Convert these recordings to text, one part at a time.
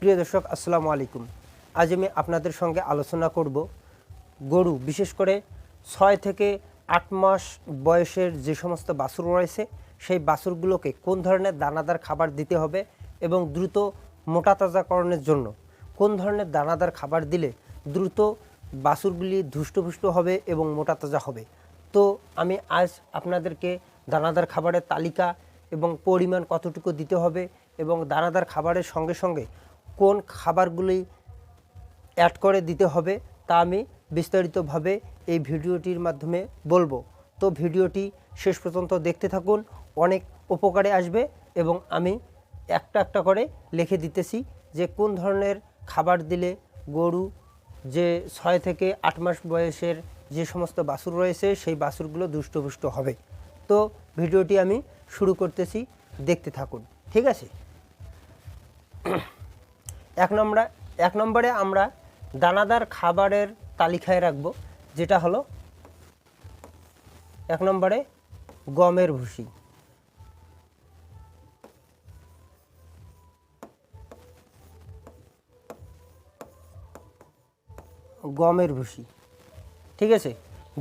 প্রিয় দর্শক, আসসালামু আলাইকুম। আজ আমি আপনাদের সঙ্গে আলোচনা করব গরু, বিশেষ করে ছয় থেকে আট মাস বয়সের যে সমস্ত বাছুর রয়েছে, সেই বাছুরগুলোকে কোন ধরনের দানাদার খাবার দিতে হবে এবং দ্রুত মোটা তাজাকরণের জন্য কোন ধরনের দানাদার খাবার দিলে দ্রুত বাছুরগুলি ধুষ্টপুষ্ট হবে এবং মোটা তাজা হবে? তো আমি আজ আপনাদেরকে দানাদার খাবারের তালিকা এবং পরিমাণ কতটুকু দিতে হবে এবং দানাদার খাবারের সঙ্গে সঙ্গে কোন খাবারগুলি অ্যাড করে দিতে হবে তা আমি বিস্তারিতভাবে এই ভিডিওটির মাধ্যমে বলব। তো ভিডিওটি শেষ পর্যন্ত দেখতে থাকুন, অনেক উপকারে আসবে এবং আমি একটা একটা করে লিখে দিতেছি যে কোন ধরনের খাবার দিলে গরু যে ছয় থেকে আট মাস বয়সের যে সমস্ত বাছুর রয়েছে সেই বাছুরগুলো দুষ্টপুষ্ট হবে। তো ভিডিওটি আমি শুরু করতেছি, দেখতে থাকুন, ঠিক আছে? এক নম্বরে এক নম্বরে আমরা দানাদার খাবারের তালিকায় রাখব, যেটা হলো এক নম্বরে গমের ভুসি। গমের ভুসি, ঠিক আছে?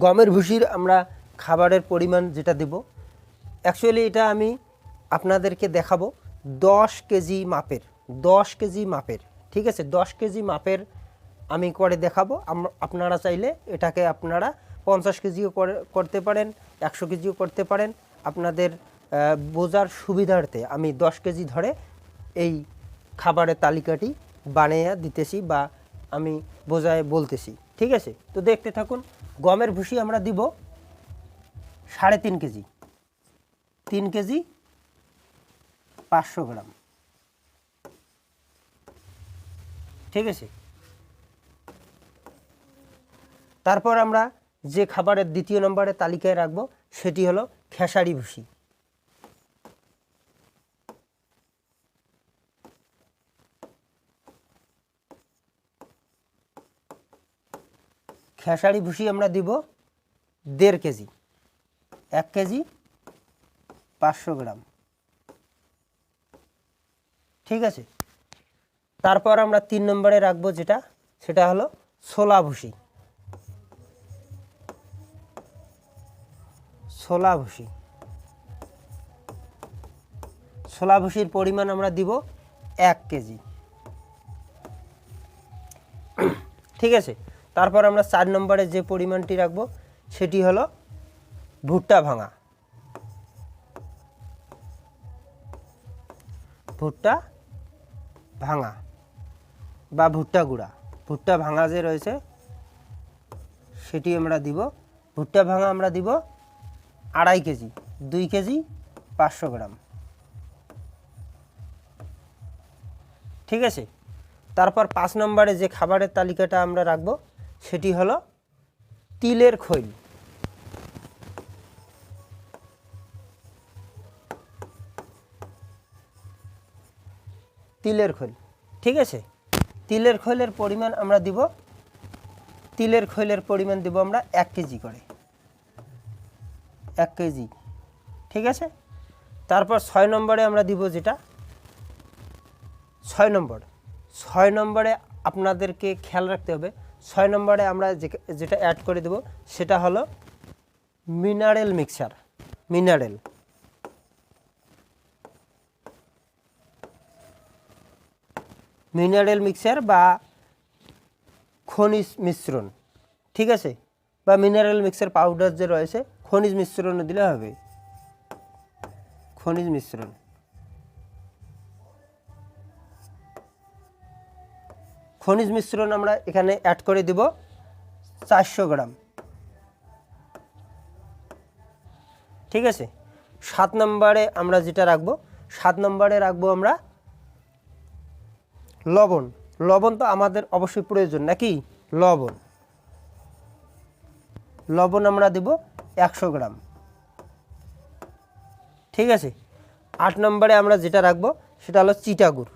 গমের ভুসির আমরা খাবারের পরিমাণ যেটা দেব অ্যাকচুয়ালি এটা আমি আপনাদেরকে দেখাবো দশ কেজি মাপের। দশ কেজি মাপের, ঠিক আছে? দশ কেজি মাপের আমি করে দেখাবো। আপনারা চাইলে এটাকে আপনারা পঞ্চাশ কেজিও করে- করতে পারেন, একশো কেজিও করতে পারেন। আপনাদের বোঝার সুবিধার্থে আমি দশ কেজি ধরে এই খাবারের তালিকাটি বানিয়ে দিতেছি বা আমি বোঝায় বলতেছি, ঠিক আছে? তো দেখতে থাকুন, গমের ভুসি আমরা দিব সাড়ে তিন কেজি। তিন কেজি পাঁচশো গ্রাম। ঠিক আছে? তারপর আমরা যে খাবারের দ্বিতীয় নম্বরে তালিকায় রাখব, সেটি হলো খেসারি ভুসি। খেসারি ভুসি আমরা দিব দেড় কেজি। এক কেজি পাঁচশো গ্রাম। ঠিক আছে? তারপর আমরা তিন নম্বরে রাখব যেটা, সেটা হলো ছোলা ভুসি ছোলা ভুসি ছোলা ভুসির পরিমাণ আমরা দিব এক কেজি। ঠিক আছে? তারপর আমরা চার নম্বরে যে পরিমাণটি রাখব, সেটি হলো ভুট্টা ভাঙা। ভুট্টা ভাঙা। বা ভুট্টা গুঁড়া। ভুট্টা ভাঙা যে রয়েছে সেটি আমরা দিব। ভুট্টা ভাঙা আমরা দিব আড়াই কেজি, দুই কেজি পাঁচশো গ্রাম। ঠিক আছে? তারপর পাঁচ নম্বরে যে খাবারের তালিকাটা আমরা রাখব, সেটি হলো তিলের খৈল। তিলের খৈল, ঠিক আছে? তিলের খৈলের পরিমাণ আমরা দিব, তিলের খৈলের পরিমাণ দিব আমরা এক কেজি করে। এক কেজি, ঠিক আছে? তারপর ছয় নম্বরে আমরা দিব যেটা? ছয় নম্বর, ছয় নম্বরে আপনাদেরকে খেয়াল রাখতে হবে। ছয় নম্বরে আমরা যেটা অ্যাড করে দেব, সেটা হলো mineral mixture mineral mineral mixture বা খনিজ মিশ্রণ, ঠিক আছে? বা মিনারেল মিক্সার পাউডার যে রয়েছে, খনিজ মিশ্রণ দিলে হবে। খনিজ মিশ্রণ। খনিজ মিশ্রণ আমরা এখানে অ্যাড করে দিব চারশো গ্রাম। ঠিক আছে? সাত নম্বরে আমরা যেটা রাখব, সাত নম্বরে রাখব আমরা লবণ। লবণ তো আমাদের অবশ্যই প্রয়োজন, নাকি? লবণ। লবণ আমরা দেব একশো গ্রাম। ঠিক আছে? আট নম্বরে আমরা যেটা রাখব, সেটা হলো চিটাগুড়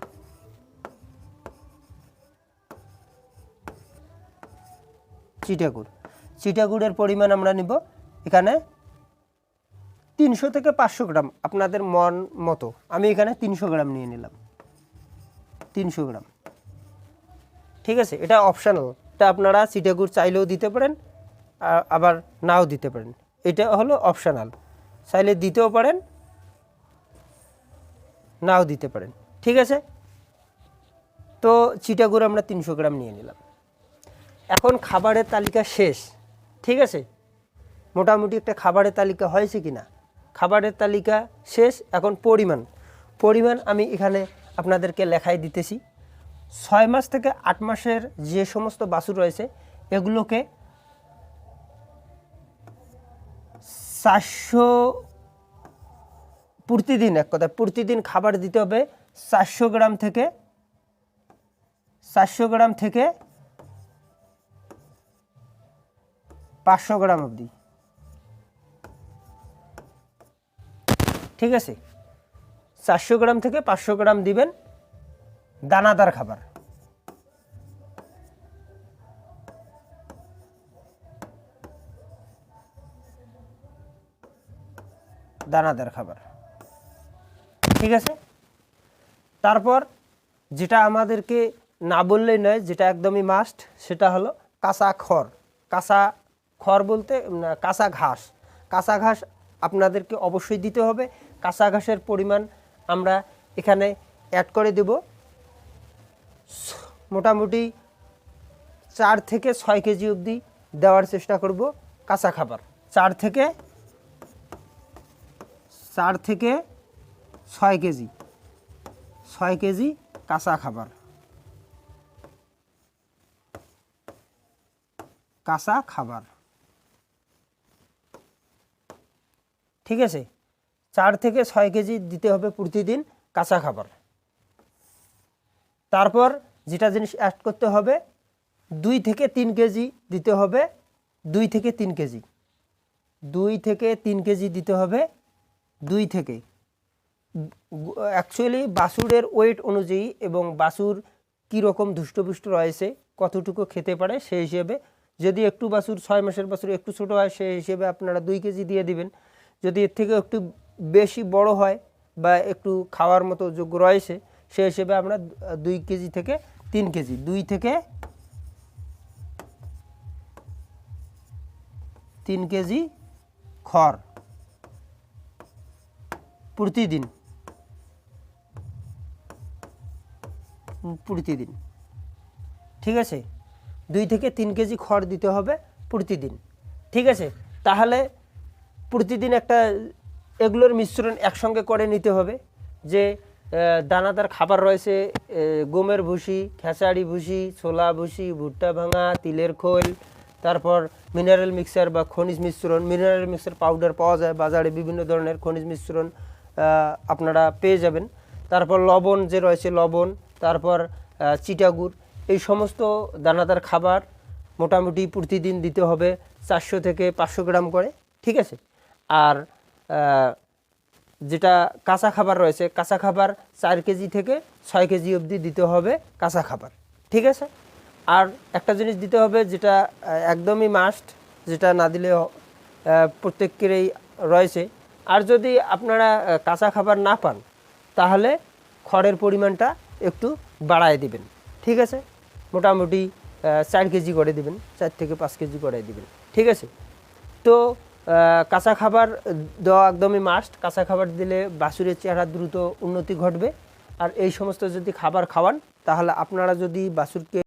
চিটাগুড় চিটাগুড়ের পরিমাণ আমরা নিব এখানে তিনশো থেকে পাঁচশো গ্রাম, আপনাদের মন মতো। আমি এখানে তিনশো গ্রাম নিয়ে নিলাম। তিনশো গ্রাম। ঠিক আছে? এটা অপশনাল এটা আপনারা চিটাগুড় চাইলেও দিতে পারেন আবার নাও দিতে পারেন। এটা হলো অপশানাল চাইলে দিতেও পারেন, নাও দিতে পারেন। ঠিক আছে? তো চিটাগুড় আমরা তিনশো গ্রাম নিয়ে নিলাম। এখন খাবারের তালিকা শেষ। ঠিক আছে? মোটামুটি একটা খাবারের তালিকা হয়েছে কি না খাবারের তালিকা শেষ, এখন পরিমাণ। পরিমাণ আমি এখানে আপনাদেরকে লেখাই দিতেছি। ছয় মাস থেকে আট মাসের যে সমস্ত বাছুর রয়েছে, এগুলোকে চারশো প্রতিদিন, এক কথা প্রতিদিন খাবার দিতে হবে চারশো গ্রাম থেকে, চারশো গ্রাম থেকে পাঁচশো গ্রাম অবধি। ঠিক আছে? চারশো গ্রাম থেকে পাঁচশো গ্রাম দিবেন দানাদার খাবার। দানাদার খাবার। ঠিক আছে? তারপর যেটা আমাদেরকে না বললেই নয়, যেটা একদমই মাস্ট সেটা হলো কাঁচা খড়। কাঁচা খড় বলতে কাঁচা ঘাস। কাঁচা ঘাস আপনাদেরকে অবশ্যই দিতে হবে। কাঁচা ঘাসের পরিমাণ আমরা এখানে অ্যাড করে দেব। মোটামুটি চার থেকে ছয় কেজি অবধি দেওয়ার চেষ্টা করব কাঁচা খাবার। চার থেকে চার থেকে ছয় কেজি ছয় কেজি কাঁচা খাবার। কাঁচা খাবার। ঠিক আছে? চার থেকে ছয় কেজি দিতে হবে প্রতিদিন কাঁচা খাবার। তারপর যেটা জিনিস অ্যাড করতে হবে, দুই থেকে তিন কেজি দিতে হবে, দুই থেকে তিন কেজি। দুই থেকে তিন কেজি দিতে হবে, দুই থেকে। অ্যাকচুয়ালি বাছুরের ওয়েট অনুযায়ী এবং বাছুর কীরকম দুষ্টপুষ্ট রয়েছে, কতটুকু খেতে পারে সেই হিসেবে, যদি একটু বাছুর ছয় মাসের বাছুর একটু ছোটো হয়, সেই হিসেবে আপনারা দুই কেজি দিয়ে দিবেন। যদি এর থেকে একটু বেশি বড় হয় বা একটু খাওয়ার মতো যোগ্য রয়েছে সেই হিসেবে আমরা দুই কেজি থেকে তিন কেজি, দুই থেকে তিন কেজি খড় প্রতিদিন প্রতিদিন, ঠিক আছে? দুই থেকে তিন কেজি খড় দিতে হবে প্রতিদিন, ঠিক আছে? তাহলে প্রতিদিন একটা এগুলোর মিশ্রণ একসঙ্গে করে নিতে হবে যে দানাদার খাবার রয়েছে গমের ভুসি, খেসারি ভুসি, ছোলা ভুসি, ভুট্টা ভাঙা, তিলের খোল, তারপর মিনারেল মিক্সার বা খনিজ মিশ্রণ। মিনারেল মিক্সার পাউডার পাওয়া যায়, বাজারে বিভিন্ন ধরনের খনিজ মিশ্রণ আপনারা পেয়ে যাবেন। তারপর লবণ যে রয়েছে, লবণ, তারপর চিটাগুড় এই সমস্ত দানাদার খাবার মোটামুটি প্রতিদিন দিতে হবে চারশো থেকে পাঁচশো গ্রাম করে, ঠিক আছে? আর যেটা কাঁচা খাবার রয়েছে, কাঁচা খাবার চার কেজি থেকে ছয় কেজি অবধি দিতে হবে কাঁচা খাবার, ঠিক আছে? আর একটা জিনিস দিতে হবে যেটা একদমই মাস্ট যেটা না দিলে প্রত্যেকেরই রয়েছে। আর যদি আপনারা কাঁচা খাবার না পান, তাহলে খড়ের পরিমাণটা একটু বাড়ায় দিবেন, ঠিক আছে? মোটামুটি চার কেজি করে দিবেন, চার থেকে পাঁচ কেজি করে দিবেন, ঠিক আছে? তো কাঁচা খাবার দেওয়া একদমই মাস্ট কাঁচা খাবার দিলে বাছুরের চেহারা দ্রুত উন্নতি ঘটবে। আর এই সমস্ত যদি খাবার খাওয়ান, তাহলে আপনারা যদি বাছুরকে